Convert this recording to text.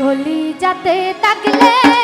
কলি যাতে তাকলে